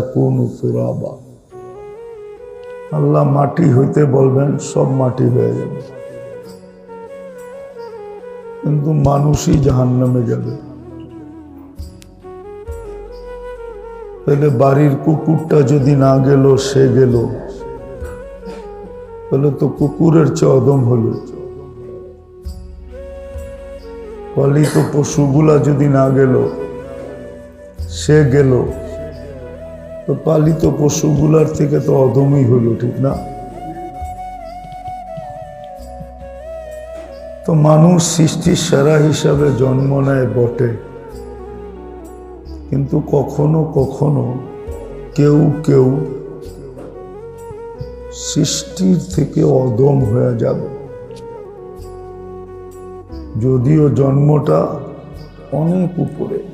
তুরাবা। আল্লাহ মাটি হইতে বলবেন, সব মাটি হয়ে যাবে। কিন্তু মানুষই জাহান্নামে যাবে। তাহলে বাড়ির কুকুরটা যদি না গেল, সে গেল। তাহলে তো কুকুরের চেয়ে অদম হলো। পালিত পশুগুলা যদি না গেল, সে গেল। তো পালিত পশুগুলার থেকে তো অদমই হলো ঠিক না? তো মানুষ সৃষ্টির সেরা হিসাবে জন্ম নেয় বটে। কিন্তু কখনো কখনো কেউ কেউ সৃষ্টির থেকে অদম হয়ে যাবে। যদিও জন্মটা অনেক উপরে।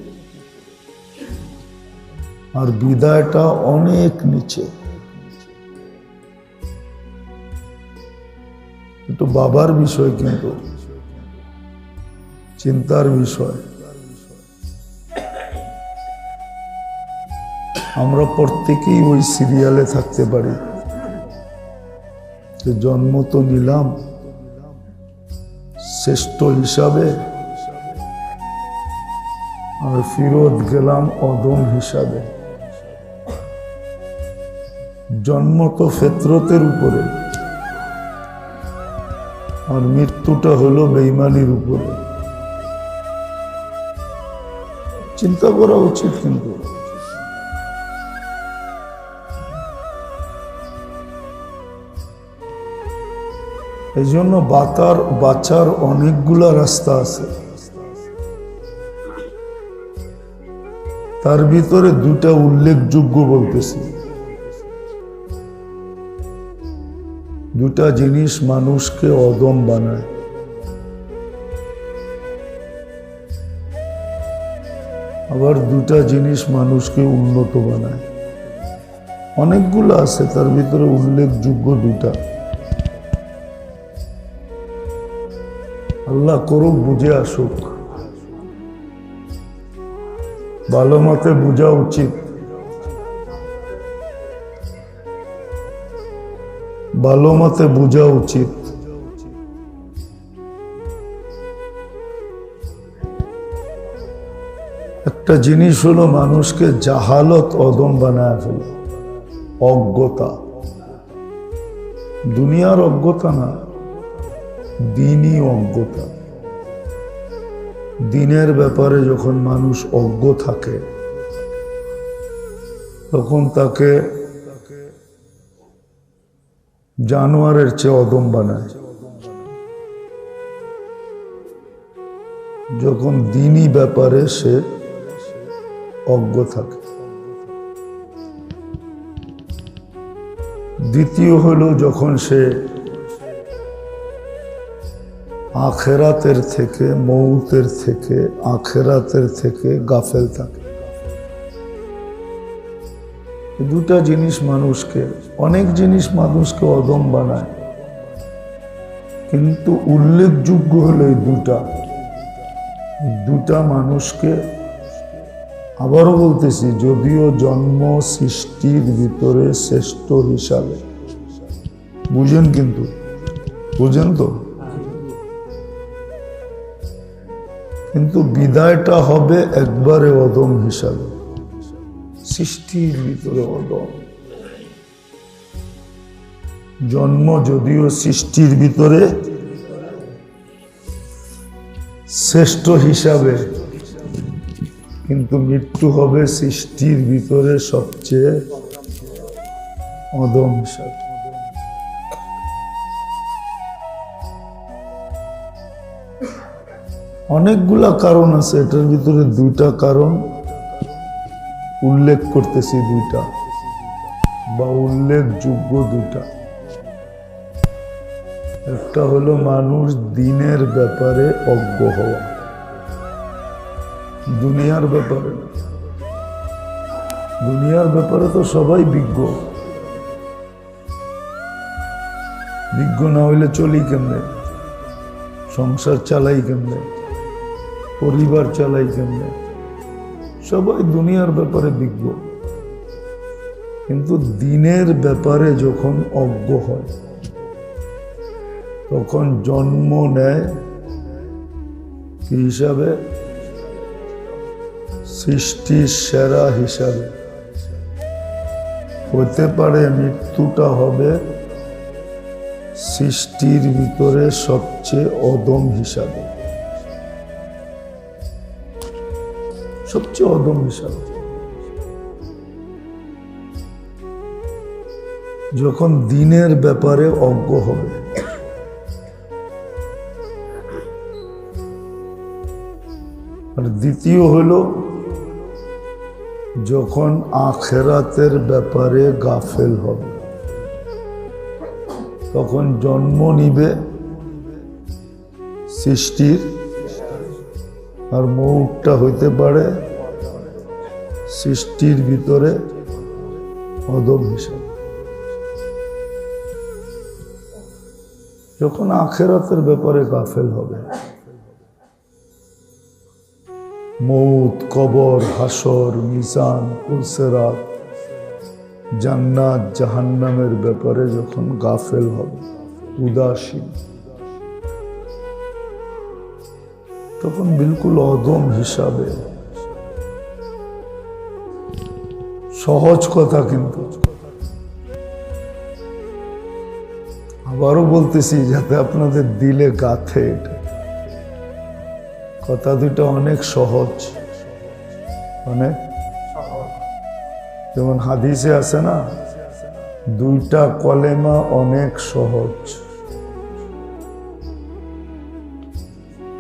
আর বিদায়টা অনেক নিচে। একটু বাবার বিষয় কিন্তু, চিন্তার বিষয়। আমরা প্রত্যেকেই ওই সিরিয়ালে থাকতে পারি। যে জন্ম তো নিলাম, শ্রেষ্ঠ হিসাবে। আর ফিরত গেলাম অদম হিসাবে। জন্ম তো ফেতরতের উপরে। আর মৃত্যুটা হলো বেইমানির উপরে। চিন্তা করা উচিত কিন্তু। এই জন্য বাতার, বাঁচার অনেকগুলা রাস্তা আছে। তার ভিতরে দুটা উল্লেখযোগ্য বলতেছি। দুটা জিনিস মানুষকে অদম বানায়। আবার দুটা জিনিস মানুষকে উন্নত বানায়। অনেকগুলো আছে, তার ভিতরে উল্লেখযোগ্য দুটা। আল্লাহ করুক, বুঝে আসুক। ভালো মতে বোঝা উচিত। ভালো মতে বোঝা উচিত। একটা জিনিস হলো মানুষকে জাহালত অদম বানায় ফেলে, অজ্ঞতা। দুনিয়ার অজ্ঞতা না, দিনই অজ্ঞতা। দিনের ব্যাপারে যখন মানুষ অজ্ঞ থাকে, তখন তাকে জানোয়ারের চেয়ে অদম বানায়। যখন দিনই ব্যাপারে সে অজ্ঞ থাকে। দ্বিতীয় হলো যখন সে আখেরাতের থেকে মৌতের থেকে, আখেরাতের থেকে গাফেল থাকে। দুটা জিনিস মানুষকে, অনেক জিনিস মানুষকে অদম বানায়। কিন্তু উল্লেখযোগ্য হলো এই দুটা। দুটা মানুষকে, আবারও বলতেছি, যদিও জন্ম সৃষ্টির ভিতরে শ্রেষ্ঠ হিসাবে। বুঝেন কিন্তু, বুঝেন তো? কিন্তু বিদায়টা হবে একবারে অদম হিসাবে। সৃষ্টির ভিতরে অদম জন্ম যদিও সৃষ্টির ভিতরে, শ্রেষ্ঠ হিসাবে। কিন্তু মৃত্যু হবে সৃষ্টির ভিতরে সবচেয়ে অদম হিসাবে অনেকগুলা কারণ আছে, এটার ভিতরে দুইটা কারণ। উল্লেখ করতেছি দুইটা বা উল্লেখযোগ্য দুইটা। একটা হলো মানুষ দিনের ব্যাপারে অজ্ঞ হওয়া। দুনিয়ার ব্যাপারে দুনিয়ার ব্যাপারে তো সবাই বিজ্ঞ। বিজ্ঞ না হইলে চলি কেমনে? সংসার চালাই কেমনে? পরিবার চালাই কেমনে? সবাই দুনিয়ার ব্যাপারে বিজ্ঞ। কিন্তু দিনের ব্যাপারে যখন অজ্ঞ হয়, তখন জন্ম নেয় কি হিসাবে? সৃষ্টির সেরা হিসাবে। হতে পারে মৃত্যুটা হবে সৃষ্টির ভিতরে সবচেয়ে অদম হিসাবে। সবচেয়ে অদম হিসাবে যখন দিনের ব্যাপারে অজ্ঞ হবে, আর দ্বিতীয় হলো, যখন আখেরাতের ব্যাপারে গাফেল হবে, তখন জন্ম নিবে সৃষ্টির আর মৌটটা হইতে পারে সৃষ্টির ভিতরে অদম হিসাবে। যখন আখেরাতের ব্যাপারে গাফেল হবে, মৌত, কবর, হাসর, মিজান, কুলসেরাত, জান্নাত, জাহান্নামের ব্যাপারে যখন গাফেল হবে, উদাসীন তখন বিলকুল অদম হিসাবে। সহজ কথা কিন্তু। আবারও বলতেছি যাতে আপনাদের দিলে গাথে কথা দুটো অনেক সহজ। অনেক। যেমন হাদিসে আছে না, দুইটা কলেমা অনেক সহজ।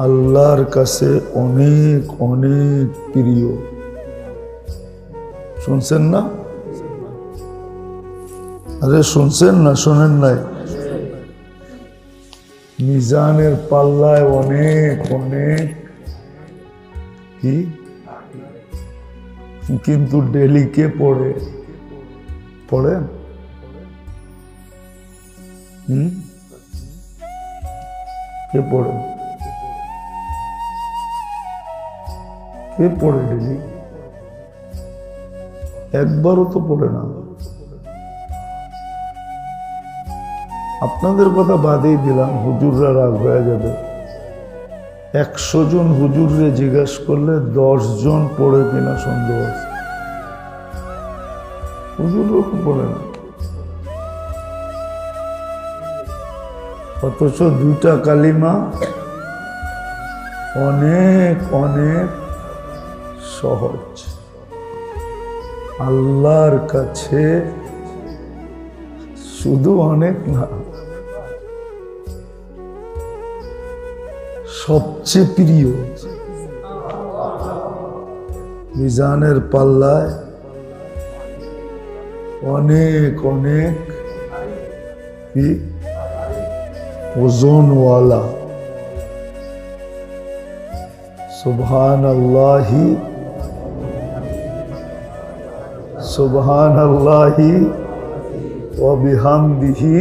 আল্লাহর কাছে অনেক অনেক প্রিয়। শুনছেন না? আরে শুনছেন না? শোনেন নাই। মিজানের পাল্লায় অনেক অনেক কি? কিন্তু ডেলি কে পড়ে? পড়েন হুম? কে পড়ে? কে পড়ে ডেলি একবারও তো পড়ে না। আপনাদের কথা বাদেই দিলাম, হুজুররা রাগ হয়ে যাবে। একশো জন হুজুররে জিজ্ঞাসা করলে জন পড়ে কিনা সন্দেহ আছে। হুজুরও তো পড়ে না। অথচ দুইটা কালিমা অনেক অনেক সহজ। আল্লাহর কাছে শুধু অনেক না, সবচেয়ে প্রিয় মিজানের পাল্লায় অনেক অনেক কি? ওজনওয়ালা। সুবহান আল্লাহি সুবহান আল্লাহি ওবিহামদিহি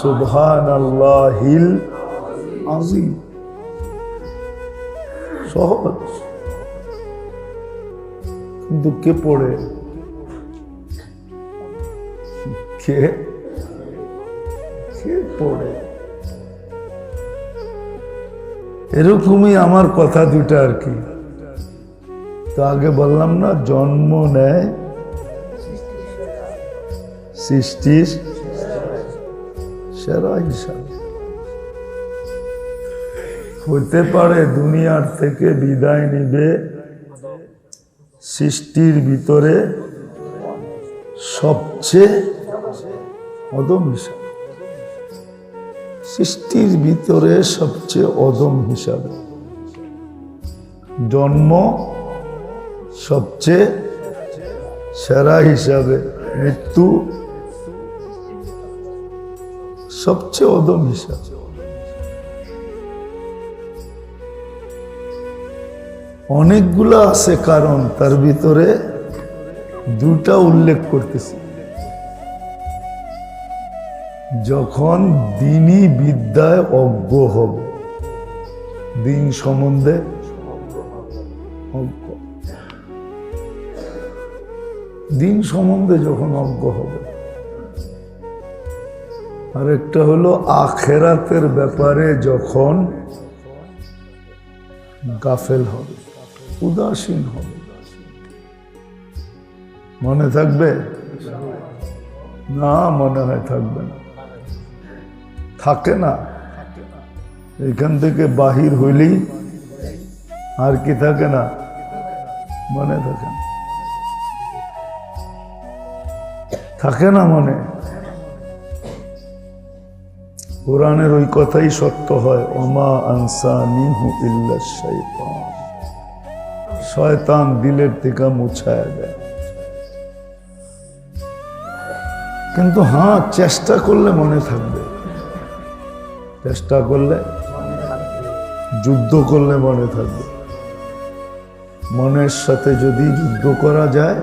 সুবহান আল্লাহিল আজিম সহজ। কিন্তু কে পড়ে কে কে পড়ে। এরকমই আমার কথা দুটা আর কি। তো আগে বললাম না, জন্ম নেয় সৃষ্টির সেরা হিসাবে। হতে পারে দুনিয়ার থেকে বিদায় নিবে, সৃষ্টির ভিতরে সবচেয়ে অদম হিসাবে। সৃষ্টির ভিতরে সবচেয়ে অদম হিসাবে। জন্ম সবচেয়ে সেরা হিসাবে, মৃত্যু সবচেয়ে অদম হিসাবে। অনেকগুলো আছে কারণ তার ভিতরে দুটা উল্লেখ করতেছি। যখন দিনই বিদ্যায় অজ্ঞ হব, দিন সম্বন্ধে দিন সম্বন্ধে যখন অজ্ঞ হবে আর একটা হলো আখেরাতের ব্যাপারে যখন গাফেল হবে, উদাসীন হবে। মনে থাকবে? না, মনে হয় থাকবে না। থাকে না। এখান থেকে বাহির হইলেই আর কি থাকে না? মনে থাকে না। থাকে না মনে? কোরআনের ওই কথাই সত্য হয়, ওমা আনসা নিহু ইল্লা শয়তান দিলের থেকে মুছায়া দেয়। কিন্তু হ্যাঁ চেষ্টা করলে মনে থাকবে। চেষ্টা করলে যুদ্ধ করলে মনে থাকবে। মনের সাথে যদি যুদ্ধ করা যায়,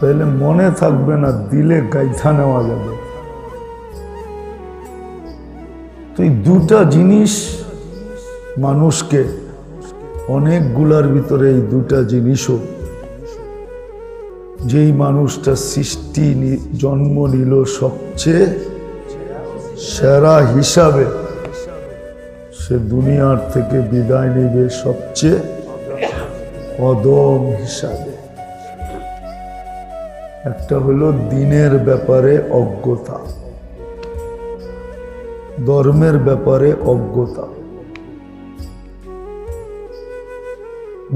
তাহলে মনে থাকবে না, দিলে গাইথা নেওয়া যাবে। তো এই দুটা জিনিস মানুষকে অনেকগুলার ভিতরে এই দুটা জিনিসও যেই মানুষটা সৃষ্টি জন্ম নিল সবচেয়ে সেরা হিসাবে সে দুনিয়ার থেকে বিদায় নেবে সবচেয়ে অদম হিসাবে। একটা হলো দিনের ব্যাপারে অজ্ঞতা। ধর্মের ব্যাপারে অজ্ঞতা।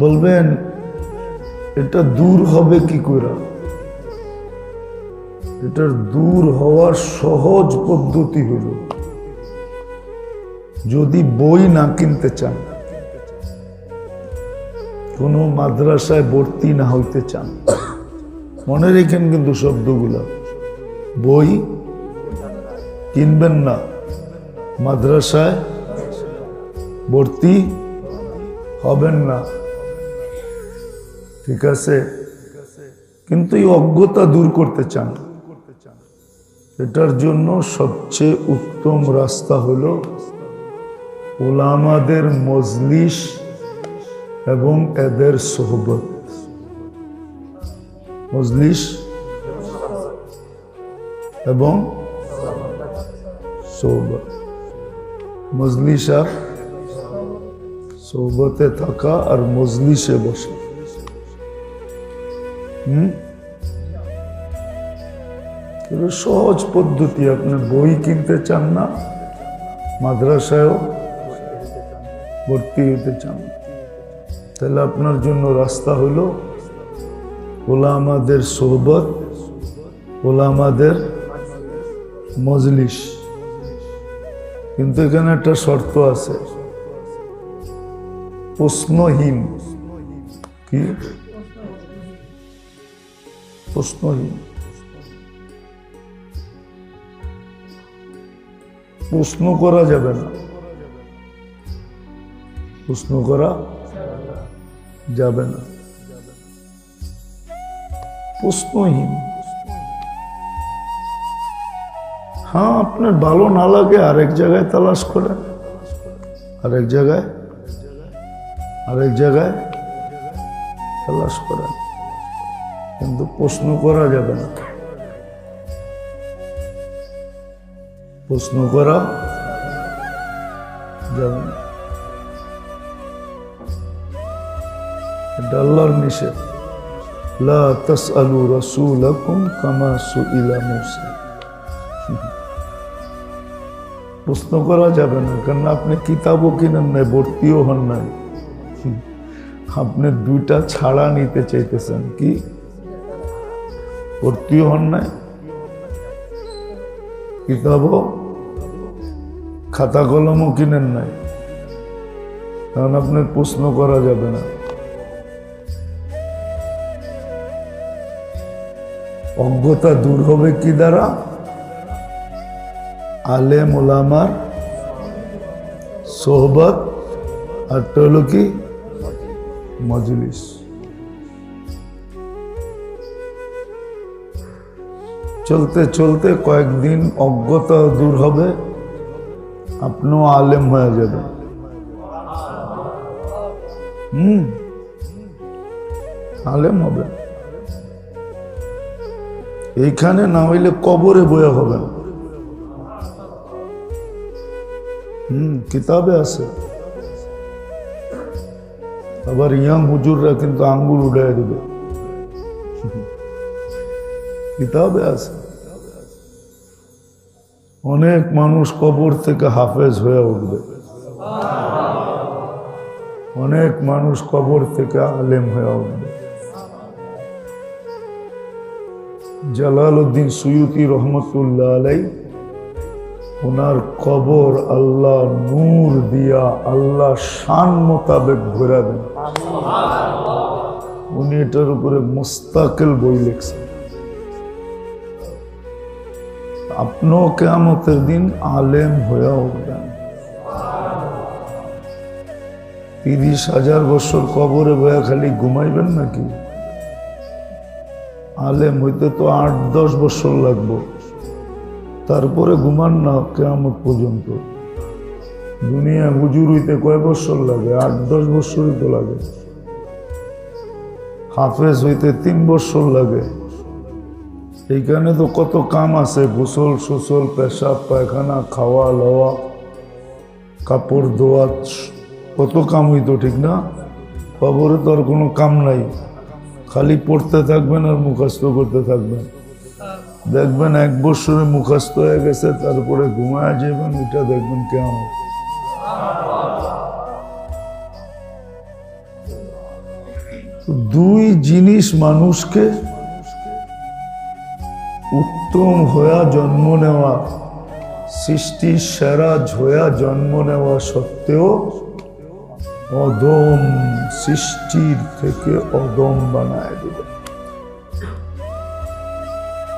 বলবেন, এটা দূর হবে কি করে এটার দূর হওয়ার সহজ পদ্ধতি হল যদি বই না কিনতে চান, কোনো মাদ্রাসায় ভর্তি না হইতে চান, মনে রেখেন কিন্তু শব্দগুলো। বই কিনবেন না। মাদ্রাসায় ভর্তি হবেন না। ঠিক আছে? কিন্তু এই অজ্ঞতা দূর করতে চান। এটার জন্য সবচেয়ে উত্তম রাস্তা হল ওলামাদের মজলিস এবং এদের সোহবত। মজলিস এবং সোহবত। মজলিস আর সোহবতে থাকা আর মজলিসে বসা। হুম? সহজ পদ্ধতি, আপনি বই কিনতে চান না, মাদ্রাসায়ও ভর্তি হতে চান তাহলে আপনার জন্য রাস্তা হলো ওলামাদের সোহবত, ওলামাদের মজলিস কিন্তু এখানে একটা শর্ত আছে। প্রশ্নহীন। কি? প্রশ্নহীন। প্রশ্ন করা যাবে না। প্রশ্ন করা যাবে না। প্রশ্নহীন। হ্যাঁ আপনার ভালো না লাগে আরেক জায়গায় তালাশ করেন আরেক জায়গায়? আরেক জায়গায় তালাশ করেন কিন্তু প্রশ্ন করা যাবে না। প্রশ্ন করা যাবে না। এটা নিষেধ। লা তাসআলু রাসূলাকুম কামা সুইলা মূসা। প্রশ্ন করা যাবে না কারণ আপনি কিতাবও কিনেন নাই, ভর্তিও হন নাই। আপনি দুইটা ছাড়া নিতে চাইতেছেন কি? ভর্তিও হন নাই, কিতাবও, খাতা কলমও কিনেন নাই। কারণ আপনার প্রশ্ন করা যাবে না। অজ্ঞতা দূর হবে কি দ্বারা? আলেম ওলামার সোহবত আর হলো কি মজলিস। চলতে চলতে কয়েকদিন অজ্ঞতা দূর হবে, আপনিও আলেম হয়ে যাবেন। হুম, আলেম হবে এইখানে না হইলে কবরে বয়া হবেন। হুম কিতাবে আছে আবার ইয়াং হুজুররা কিন্তু আঙ্গুল উড়াই দেবে কিতাবে আছে অনেক মানুষ কবর থেকে হাফেজ হয়ে উঠবে অনেক মানুষ কবর থেকে আলেম হয়ে উঠবে জালাল উদ্দিন সুয়ুতি রহমতুল্লাহ আলাই ওনার কবর আল্লাহ নূর দিয়া আল্লাহ শান মোতাবেক ঘোরা দেন। উনি এটার উপরে মোস্তাকেল বই লিখছেন। আপনিও কেয়ামতের দিন আলেম হয়ে উঠবেন। তিরিশ হাজার বছর কবরে বয়া খালি ঘুমাইবেন নাকি? আলেম হইতে তো আট দশ বছর লাগবো। তারপরে ঘুমান না কেয়ামত পর্যন্ত। দুনিয়া হুজুর হইতে কয় বছর লাগে? আট, দশ বছরই তো লাগে। হাফেজ হইতে তিন বছর লাগে। এইখানে তো কত কাম আছে, গোসল, সোসল, পেশাব, পায়খানা, খাওয়া, লওয়া, কাপড়, ধোয়া, কত কাম হইতো, ঠিক না? খবরে তো আর কোনো কাম নাই। খালি পড়তে থাকবেন আর মুখস্থ করতে থাকবেন। দেখবেন এক বছরে মুখস্থ হয়ে গেছে, তারপরে ঘুমায় যাবেন, এটা দেখবেন কেমন। দুই জিনিস মানুষকে উত্তম হয়া জন্ম নেওয়া, সৃষ্টির সেরা ঝোয়া জন্ম নেওয়া সত্ত্বেও অদম সৃষ্টির থেকে অদম বানায় দেবে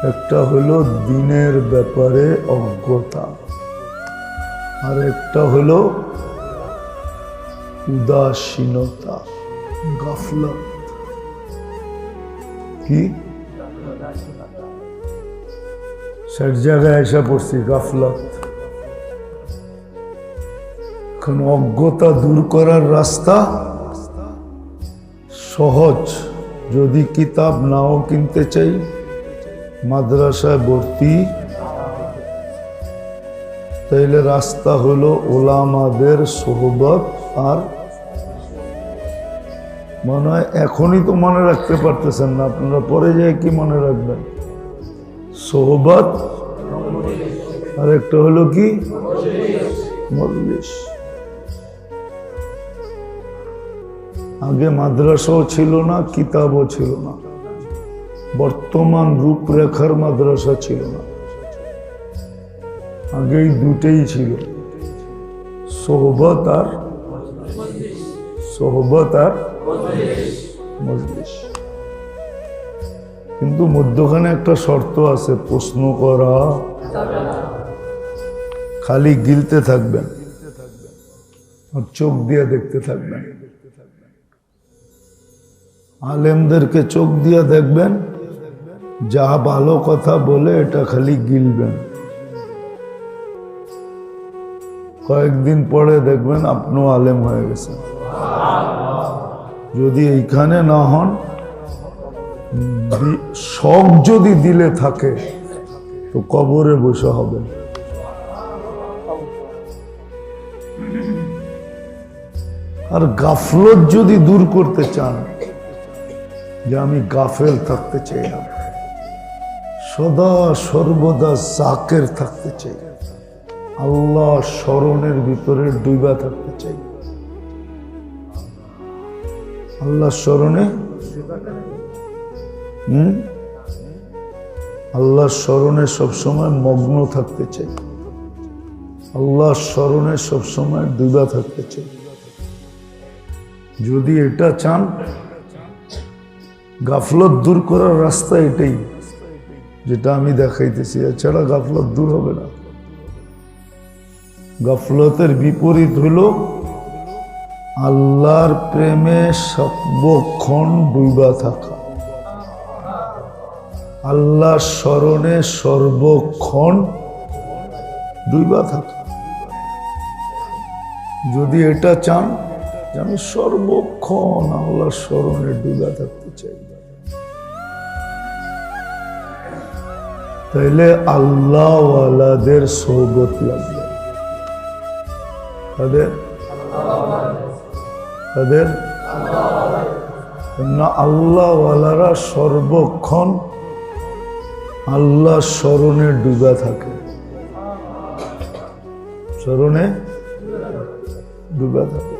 একটা হলো দিনের ব্যাপারে অজ্ঞতা, আর একটা হলো উদাসীনতা, গাফলত। কি? ষাট জায়গায় এসে পড়ছি, গাফলত। এখন অজ্ঞতা দূর করার রাস্তা সহজ। যদি কিতাব নাও কিনতে চাই মাদ্রাসায় ভর্তি। তাইলে রাস্তা হলো ওলামাদের সোহবত আর মনে হয় এখনই তো মনে রাখতে পারতেছেন না, আপনারা পরে যায় কি মনে রাখবেন? সোহবত আর একটা হলো কি? মল্লিশ আগে মাদ্রাসাও ছিল না, কিতাবও ছিল না। বর্তমান রূপরেখার মাদ্রাসা ছিল না। আগেই দুটেই ছিল। সোহবত আর সোহবত আর কিন্তু মধ্যখানে একটা শর্ত আছে, প্রশ্ন করা। খালি গিলতে থাকবেন। চোখ দিয়ে দেখতে থাকবেন। আলেমদেরকে চোখ দিয়ে দেখবেন। যা ভালো কথা বলে এটা খালি গিলবেন। কয়েকদিন পরে দেখবেন আপনিও আলেম হয়ে গেছেন। যদি এইখানে না হন শখ যদি দিলে থাকে, তো কবরে বসে হবে। আর গাফলত যদি দূর করতে চান, যে আমি গাফেল থাকতে চাই না। সদা সর্বদা জাকের থাকতে চাই। আল্লাহ স্মরণের ভিতরে ডুবা থাকতে চাই। আল্লাহ স্মরণে? হুম? আল্লাহ স্মরণে সবসময় মগ্ন থাকতে চাই। আল্লাহ স্মরণে সবসময় ডুবা থাকতে চাই। যদি এটা চান, গাফলত দূর করার রাস্তা এটাই। যেটা আমি দেখাইতেছি, এছাড়া গাফলত দূর হবে না। গাফলতের বিপরীত হইল আল্লাহর প্রেমে সর্বক্ষণ ডুবা থাকা। আল্লাহ স্মরণে সর্বক্ষণ ডুবা থাকা। যদি এটা চান যে আমি সর্বক্ষণ আল্লাহ স্মরণে ডুবা থাকতে চাই। তাইলে আল্লাহওয়ালাদের সৌবত লাগবে। তাদের? তাদের? না আল্লাহওয়ালারা সর্বক্ষণ আল্লাহ স্মরণে ডুবা থাকে। স্মরণে ডুবা থাকে।